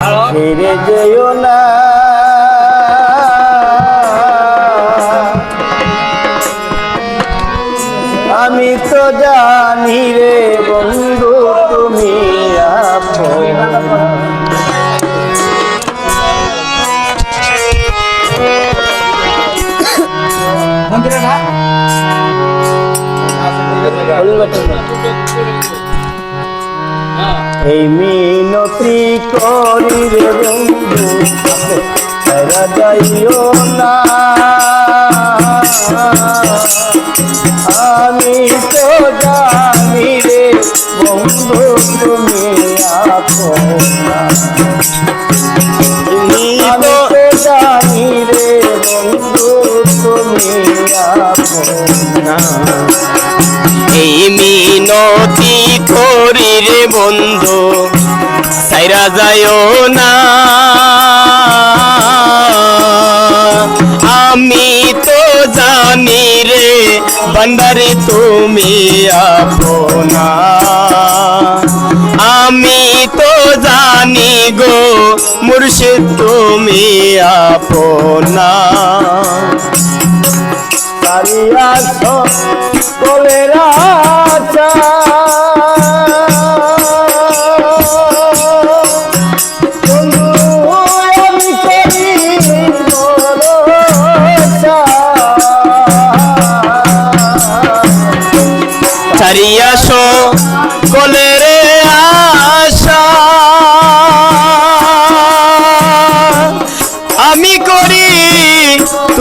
ফিরে যেও না। আমি তো জানি রে বন্ধু তুমি আপন এই মিনতি করি রে বন্ধু যাইও না। আমি তো জানি রে বন্ধু তুমি আপনা এই মিনতি করি বন্ধু সাইরা যায়ও না। আমি তো জানি রে বন্দারে তুমি আপনা। আমি তো জানি গো মুর্শিদ তুমি আপনা ভরসা। চারিয়াশো কলের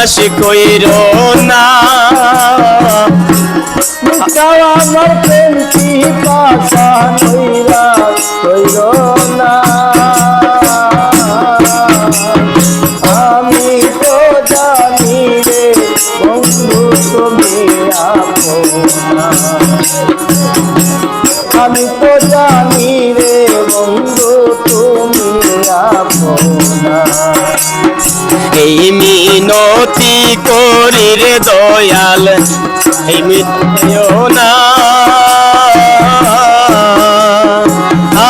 নৈরাশ কইর না। আমার প্রেমটি পাশা নৈরাশ কইরো না। আমি তো জানি রে বন্ধু, তুমি আমি তো করি দয়াল, এই মিটিও না।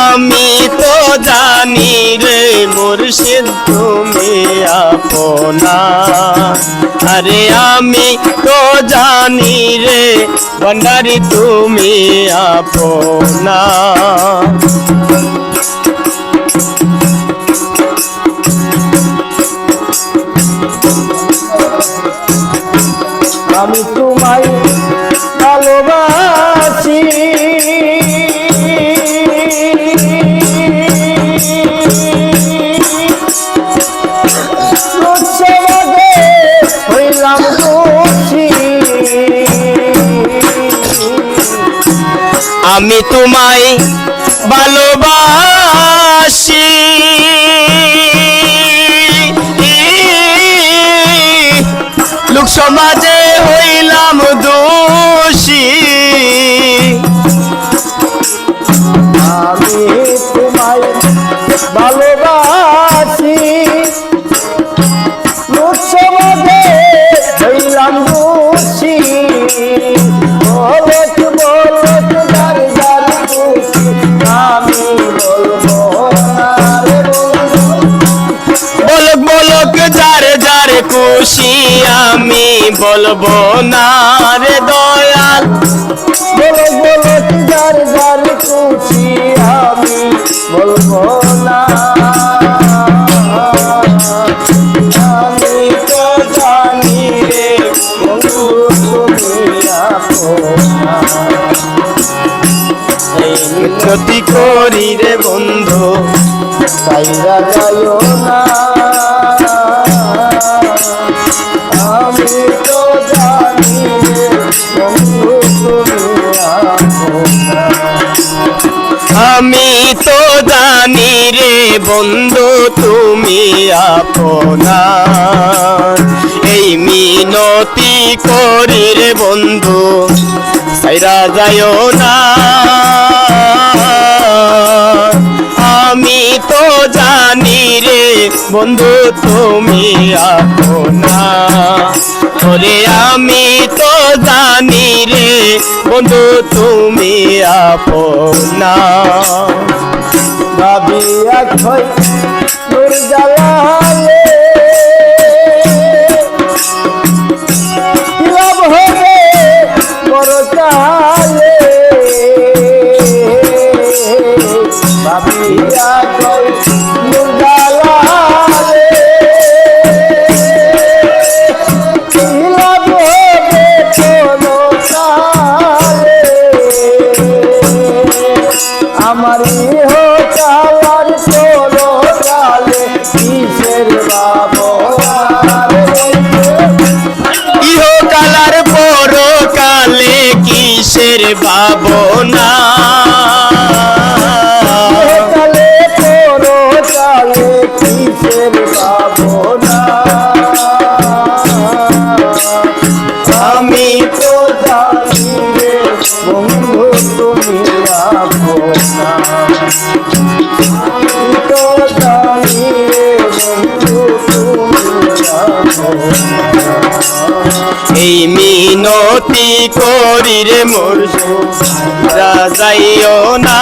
আমি তো জানি রে মুর্শিদ, তুমি আপনা। আরে আমি তো জানি রে ভণ্ডারি তুমি আপনা। আমি তোমায় ভালোবাসি। আমি তোমায় ভালোবাসি। সমাজে হইলাম দোষী। আমি তোমায় ভালোবাসি বলব না রে দয়াল। বলত বলত দার দার খুশি আমি বলব না। আমি তো জানি রে বন্ধু তুমি ক্ষতি করি রে বন্ধু। সাইরা যাইও বন্ধু, তুমি আপনার। এই মিনতি করি রে বন্ধু সাইরা যাইও না। আমি তো জানি রে বন্ধু, তুমি আপনা ওরে আমি তো জানি রে বন্ধু, তুমি আপনা ভাবিয়া খই কিসের ভাবনা করি রে মোর যাইও না।